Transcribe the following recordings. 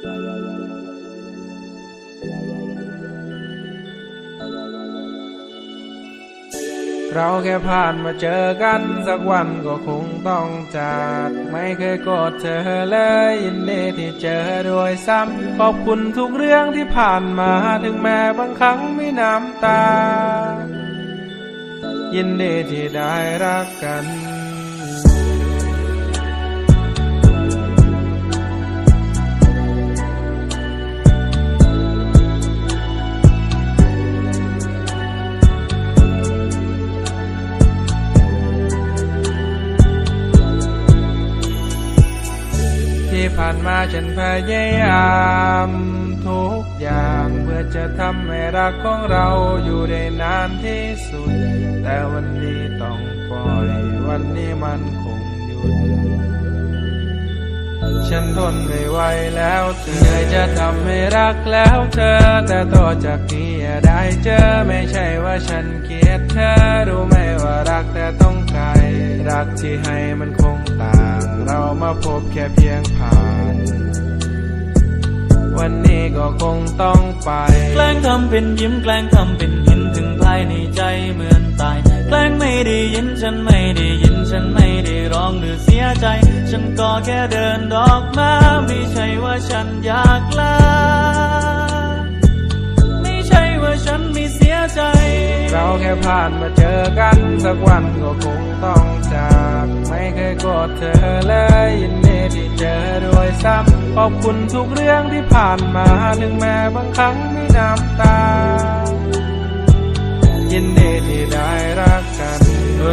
เราแค่ผ่านมาเจอกันสักวันก็คงต้องจาก ไม่เคยโกอดเธอเลยยินดีที่เจอด้วยซ้ำขอบคุณทุกเรื่องที่ผ่านมาถึงแม้บางครั้งมีน้ำตา ยินดีที่ได้รักกัน ผ่านมาฉันพยายามทุกอย่างเพื่อจะทำให้รักของเราอยู่ได้นานที่สุด แต่วันนี้ต้องปล่อยวันนี้มันคงหยุด ฉันทนไม่ไหวแล้วเธอจะทำให้รักแล้วเธอ แต่ต่อจากนี้อย่าได้เจอไม่ใช่ว่าฉันเกลียดเธอรู้ไหมว่ารักแต่ต้องไกลรักที่ให้มันคง มาพบแค่เพียงผ่าน วันนี้ก็คงต้องไป แกล้งทำเป็นยิ้มแกล้งทำเป็นหินถึงภายในใจเหมือนตาย แกล้งไม่ได้ยินฉันไม่ได้ยินฉันไม่ได้ร้องหรือเสียใจ ฉันก็แค่เดินดอกมาไม่ใช่ว่าฉันอยากลาไม่ใช่ว่าฉันไม่เสียใจ เราแค่ผ่านมาเจอกันสักวันก็คงต้องจาก ไม่เคยโกอดเธอเลย ขอบคุณทุกเรื่องที่ผ่านมาถึงแม้บางครั้งมีน้ำตา ยินดีที่ได้รักกัน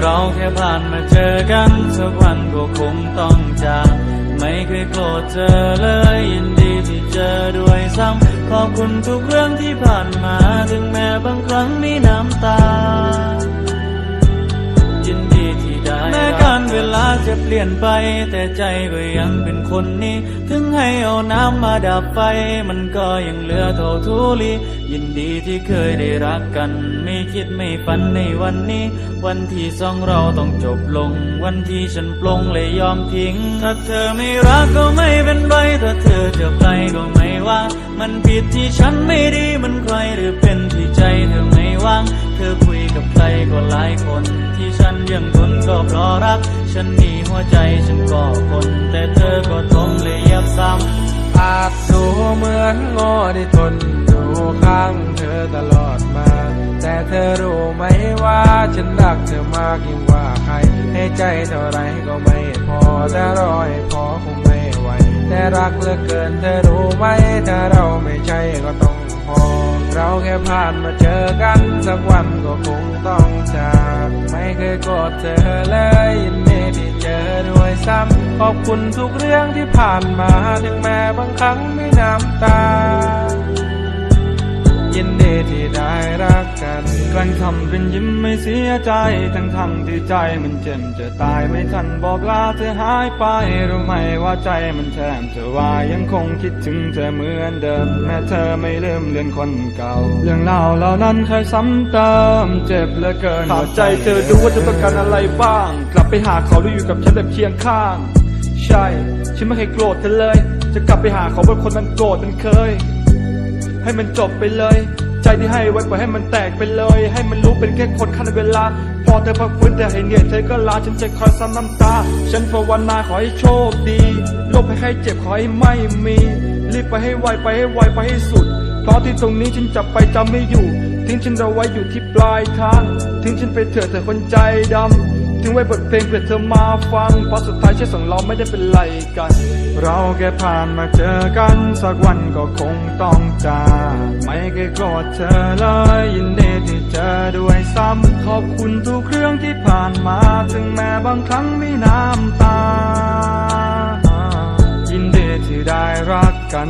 เราแค่ผ่านมาเจอกันสักวันก็คงต้องจากไม่เคยโกรธเธอเลยยินดีที่เจอด้วยซ้ำขอบคุณทุกเรื่องที่ผ่านมาถึงแม้บางครั้งมีน้ำตา เปลี่ยนไปแต่ใจก็ยังเป็นคนนี้ ถึงให้เอาน้ำมาดับไฟ มันก็ยังเหลือเท่าทุลียินดีที่เคยได้รักกัน ไม่คิดไม่ฝันในวันนี้ วันที่สองเราต้องจบลง วันที่ฉันปลงเลยยอมทิ้ง ถ้าเธอไม่รักก็ไม่เป็นไรถ้าเธอจะไปก็ไม่ว่า มันผิดที่ฉันไม่ดีายคนที่ฉันยังทนก็เพราะรัก ฉันมีหัวใจฉันก็คน แต่เธอก็ทงเลยยับซ้ำอาจดูเหมือนโง่ที่ทนอยู่ข้างเธอตลอดมา แต่เธอรู้ไหมว่าฉันรักเธอมากยิ่งกว่าใคร ให้ใจเท่าไรก็ไม่พอแต่รอให้พอคงไม่ไหวแต่รักเหลือเกินเธอรู้ไหมถ้าเราไม่ใช่ก็ต้อง พอ เราแค่ผ่านมาเจอกัน สักวันก็คงต้องจาก ไม่เคยโกอดเธอเลยยินดีที่เจอด้วยซ้ำขอบคุณทุกเรื่องที่ผ่านมา ถึงแม้บางครั้งมีน้ำตา ล้งทำเป็นยิ้มไม่เสียใจ ทั้งทั้งที่ใจมันเจ็บจะตายไม่ทันบอกลาเธอหายไปรู้ไหมว่าใจมันแทบจะวายยังคงคิดถึงเธอเหมือนเดิม แม้เธอไม่ลืมเลือนคนเก่าเรื่องเล่าเหล่านั้นเคยซ้ำเติมเจ็บเหลือเกินถามใจเธอดูว่าเธอต้องการอะไรบ้าง กลับไปหาเขาหรืออยู่กับฉันแบบเคียงข้าง ใช่ ฉันไม่เคยโกรธเธอเลย จะกลับไปหาเขาเพราะคนมันโกรธมันเคย ให้มันจบไปเลย ใจที่ให้ไว้ปล่อยให้มันแตกไปเลย ให้มันรู้เป็นแค่คนขั้นเวลา พอเธอพักฟื้นแต่ให้เหนื่อยเธอก็ลาฉันจะคอยซ้ำน้ำตา ฉันภาวนาขอให้โชคดีโรคภัยไข้เจ็บขอให้ไม่มี รีบไปให้ไวไปให้ไวไปให้สุด เพราะที่ตรงนี้ฉันจับไปจำไม่อยู่ ทิ้งฉันเอาไว้อยู่ที่ปลายทาง ทิ้งฉันไปเถอะเธอคนใจดำ ทิ้งไว้บทเพลงเพื่อเธอมาฟัง เพราะสุดท้ายชีวิตของเราไม่ได้เป็นไรกัน เราแค่ผ่านมาเจอกัน สักวันก็คงต้องจากไม่เคยโกรธเธอเลยยินดีที่เจอด้วยซ้ำขอบคุณทุกเรื่องที่ผ่านมา ถึงแม้บางครั้งมีน้ำตา ยินดีที่ได้รักกัน